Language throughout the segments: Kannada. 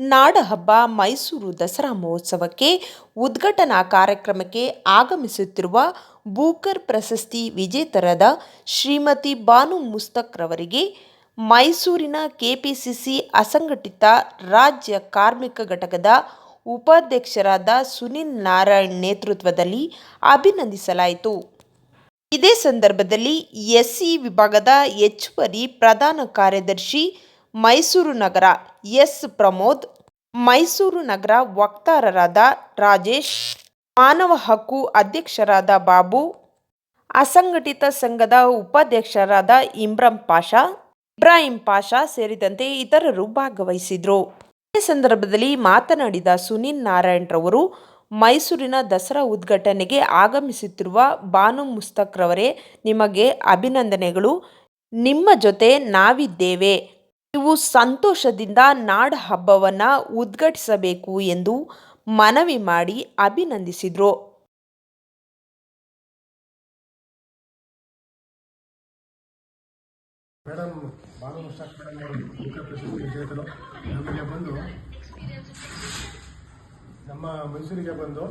ನಾಡಹಬ್ಬ ಮೈಸೂರು ದಸರಾ ಮಹೋತ್ಸವಕ್ಕೆ ಉದ್ಘಾಟನಾ ಕಾರ್ಯಕ್ರಮಕ್ಕೆ ಆಗಮಿಸುತ್ತಿರುವ ಬೂಕರ್ ಪ್ರಶಸ್ತಿ ವಿಜೇತರಾದ ಶ್ರೀಮತಿ ಬಾನು ಮುಸ್ತಕ್ ರವರಿಗೆ ಮೈಸೂರಿನ ಕೆಪಿಸಿಸಿ ಅಸಂಘಟಿತ ರಾಜ್ಯ ಕಾರ್ಮಿಕ ಘಟಕದ ಉಪಾಧ್ಯಕ್ಷರಾದ ಸುನಿಲ್ ನಾರಾಯಣ್ ನೇತೃತ್ವದಲ್ಲಿ ಅಭಿನಂದಿಸಲಾಯಿತು. ಇದೇ ಸಂದರ್ಭದಲ್ಲಿ ಎಸ್ಸಿ ವಿಭಾಗದ ಹೆಚ್ಚುವರಿ ಪ್ರಧಾನ ಕಾರ್ಯದರ್ಶಿ ಮೈಸೂರು ನಗರ ಎಸ್. ಪ್ರಮೋದ್, ಮೈಸೂರು ನಗರ ವಕ್ತಾರರಾದ ರಾಜೇಶ್, ಮಾನವ ಹಕ್ಕು ಅಧ್ಯಕ್ಷರಾದ ಬಾಬು, ಅಸಂಘಟಿತ ಸಂಘದ ಉಪಾಧ್ಯಕ್ಷರಾದ ಇಮ್ರಾಂ ಪಾಷಾ, ಇಬ್ರಾಹಿಂ ಪಾಷಾ ಸೇರಿದಂತೆ ಇತರರು ಭಾಗವಹಿಸಿದರು. ಈ ಸಂದರ್ಭದಲ್ಲಿ ಮಾತನಾಡಿದ ಸುನಿಲ್ ನಾರಾಯಣ್ ರವರು ಮೈಸೂರಿನ ದಸರಾ ಉದ್ಘಾಟನೆಗೆ ಆಗಮಿಸುತ್ತಿರುವ ಬಾನು ಮುಸ್ತಕ್ರವರೇ ನಿಮಗೆ ಅಭಿನಂದನೆಗಳು. ನಿಮ್ಮ ಜೊತೆ ನಾವಿದ್ದೇವೆ. ನೀವು ಸಂತೋಷದಿಂದ ನಾಡ ಹಬ್ಬವನ್ನು ಉದ್ಘಾಟಿಸಬೇಕು ಎಂದು ಮನವಿ ಮಾಡಿ ಅಭಿನಂದಿಸಿದರು. ಮೇಡಮ್ ಬಾಲು ಅವರು ಪ್ರಶಸ್ತಿ ವಿಜೇತರು ನಮ್ಮ ಮೈಸೂರಿಗೆ ಬಂದು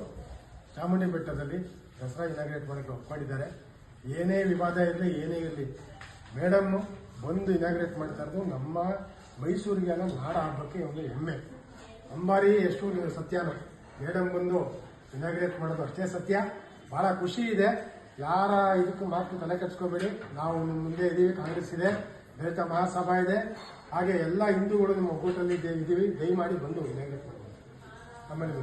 ಚಾಮುಂಡಿ ಬೆಟ್ಟದಲ್ಲಿ ದಸರಾ ಇನಾಗ್ರೇಟ್ ಒಪ್ಕೊಂಡಿದ್ದಾರೆ ಏನೇ ವಿವಾದ ಇರಲಿ, ಏನೇ ಇರಲಿ ಮೇಡಮ್ ಬಂದು ಇನಾಗ್ರೇಟ್ ಮಾಡ್ತಾ ಇರೋದು ನಮ್ಮ ಮೈಸೂರಿಗೆ ಅನ್ನೋ ನಾಡ ಹಬ್ಬಕ್ಕೆ ಒಂದು ಹೆಮ್ಮೆ. ಅಂಬಾರಿ ಎಷ್ಟು ಸತ್ಯನ. ಮೇಡಮ್ ಬಂದು ಇನಾಗ್ರೇಟ್ ಮಾಡೋದು ಅಷ್ಟೇ ಸತ್ಯ. ಭಾಳ ಖುಷಿ ಇದೆ. ಯಾರ ಇದಕ್ಕೂ ಮಾತು ತಲೆ ಕೆಡ್ಸ್ಕೋಬೇಡಿ. ನಾವು ನಿಮ್ಮ ಮುಂದೆ ಇದ್ದೀವಿ ಕಾಂಗ್ರೆಸ್ ಇದೆ ದಲಿತ ಮಹಾಸಭಾ ಇದೆ. ಹಾಗೆ ಎಲ್ಲ ಹಿಂದೂಗಳು ನಮ್ಮ ಒಗ್ಗೂಟಲ್ಲಿ ಇದ್ದೇ- ಇದ್ದೀವಿ ದಯಮಾಡಿ ಬಂದು ಇನಾಗ್ರೇಟ್ ಮಾಡ್ಬೋದು ಆಮೇಲೆ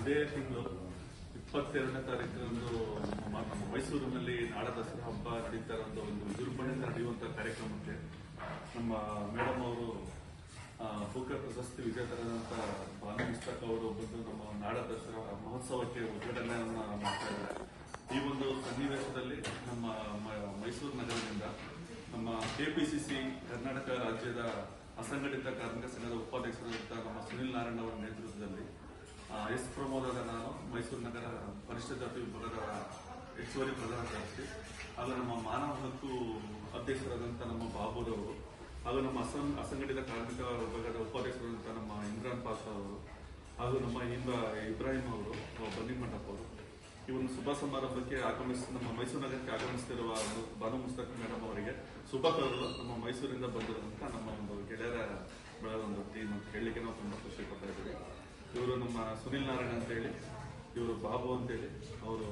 ಇದೇ ತಿಂಗಳು ಇಪ್ಪತ್ತೆರಡನೇ ತಾರೀಕಿನಂದು ನಮ್ಮ ಮೈಸೂರಿನಲ್ಲಿ ನಾಡ ದಸರಾ ಹಬ್ಬ ನಡೀತಾ ಇರುವಂತಹ ಒಂದು ವಿಜೃಂಭಣೆಯಿಂದ ನಡೆಯುವಂತ ಕಾರ್ಯಕ್ರಮಕ್ಕೆ ನಮ್ಮ ಮೇಡಮ್ ಅವರು ಬುಕ್ಕ ಪ್ರಶಸ್ತಿ ವಿಜೇತರಾದಂತಹ ಬಾನು ಮುಸ್ತಕ್ ಅವರು ಬಂದು ನಮ್ಮ ನಾಡ ದಸರಾ ಮಹೋತ್ಸವಕ್ಕೆ ಉದ್ಘಾಟನೆಯನ್ನ ಮಾಡ್ತಾ ಇದ್ದಾರೆ. ಈ ಒಂದು ಸನ್ನಿವೇಶದಲ್ಲಿ ನಮ್ಮ ಮೈಸೂರು ನಗರದಿಂದ ನಮ್ಮ ಕೆಪಿಸಿಸಿ ಕರ್ನಾಟಕ ರಾಜ್ಯದ ಅಸಂಘಟಿತ ಕಾರ್ಮಿಕ ಸಂಘದ ಉಪಾಧ್ಯಕ್ಷರಾದಂಥ ನಮ್ಮ ಸುನಿಲ್ ನಾರಾಯಣ ಅವರ ನೇತೃತ್ವದಲ್ಲಿ ಎಸ್ ಪ್ರಮೋದಾಗ ನಾನು ಮೈಸೂರು ನಗರ ಪರಿಷ್ಠ ಜಾತಿ ವಿಭಾಗದ ಹೆಚ್ಚುವರಿ ಪ್ರಧಾನ ಕಾರ್ಯದರ್ಶಿ, ಹಾಗೂ ನಮ್ಮ ಮಾನವ ಹಕ್ಕು ಅಧ್ಯಕ್ಷರಾದಂಥ ನಮ್ಮ ಬಾಬುರವರು, ಹಾಗೂ ನಮ್ಮ ಅಸಂ, ಅಸಂಘಟಿತ ಕಾರ್ಮಿಕ ವಿಭಾಗದ ಉಪಾಧ್ಯಕ್ಷರಾದಂಥ ನಮ್ಮ ಇಮ್ರಾನ್ ಪಾಷಾ ಅವರು, ಹಾಗೂ ನಮ್ಮ ಇಂಬ ಇಬ್ರಾಹಿಂ ಅವರು ಬನ್ನಿ ಮಂಟಪ ಅವರು. ಈ ಒಂದು ಶುಭ ಸಮಾರಂಭಕ್ಕೆ ಆಗಮಿಸಿ ನಮ್ಮ ಮೈಸೂರು ನಗರಕ್ಕೆ ಆಗಮಿಸುತ್ತಿರುವ ಬಾನು ಮುಸ್ತಕ್ ಮೇಡಮ್ ಅವರಿಗೆ ಶುಭ ಕೋರಲು ನಮ್ಮ ಮೈಸೂರಿಂದ ಬಂದಿರುವಂತಹ ನಮ್ಮ ಒಂದು ಗೆಳೆಯರ ಬೆಳೆದ ಒಂದು ಟೀಮ್ ಅಂತ ಹೇಳಲಿಕ್ಕೆ ನಾವು ತುಂಬಾ ಖುಷಿ ಪಡ್ತಾ ಇದ್ದೀವಿ. ಇವರು ನಮ್ಮ ಸುನಿಲ್ ನಾರಾಯಣ ಅಂತ ಹೇಳಿ ಇವರು ಬಾಬು ಅಂತೇಳಿ ಅವರು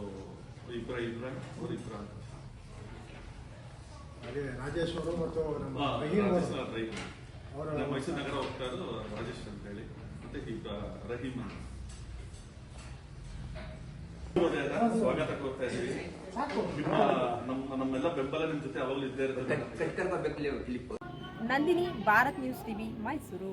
ಇಬ್ರ ಇಬ್ರಾಹಿಂ ಅವರು ಇಬ್ಬರ ಹಾಗೆ ರಾಜೇಶ್ ಅವರು ಮತ್ತು ಅವರು ಮೈಸೂರು ನಗರ ಹೋಗ್ತಾ ಇರೋದು ರಾಜೇಶ್ ಅಂತ ಹೇಳಿ ಮತ್ತೆ ಇಬ್ರ ರಹೀಮ್ ಅಂತ. ಸ್ವಾಗತ ಕೊಡ್ತಾ ಇದೀವಿ ನಿಮ್ಮ ನಮ್ಮ ನಮ್ಮೆಲ್ಲ ಬೆಂಬಲ ನಿಮ್ ಜೊತೆ ಅವಾಗಲೂ ಇದ್ದೇ ಇರ್ತದೆ ನಂದಿನಿ ಭಾರತ್ ನ್ಯೂಸ್ ಟಿವಿ ಮೈಸೂರು.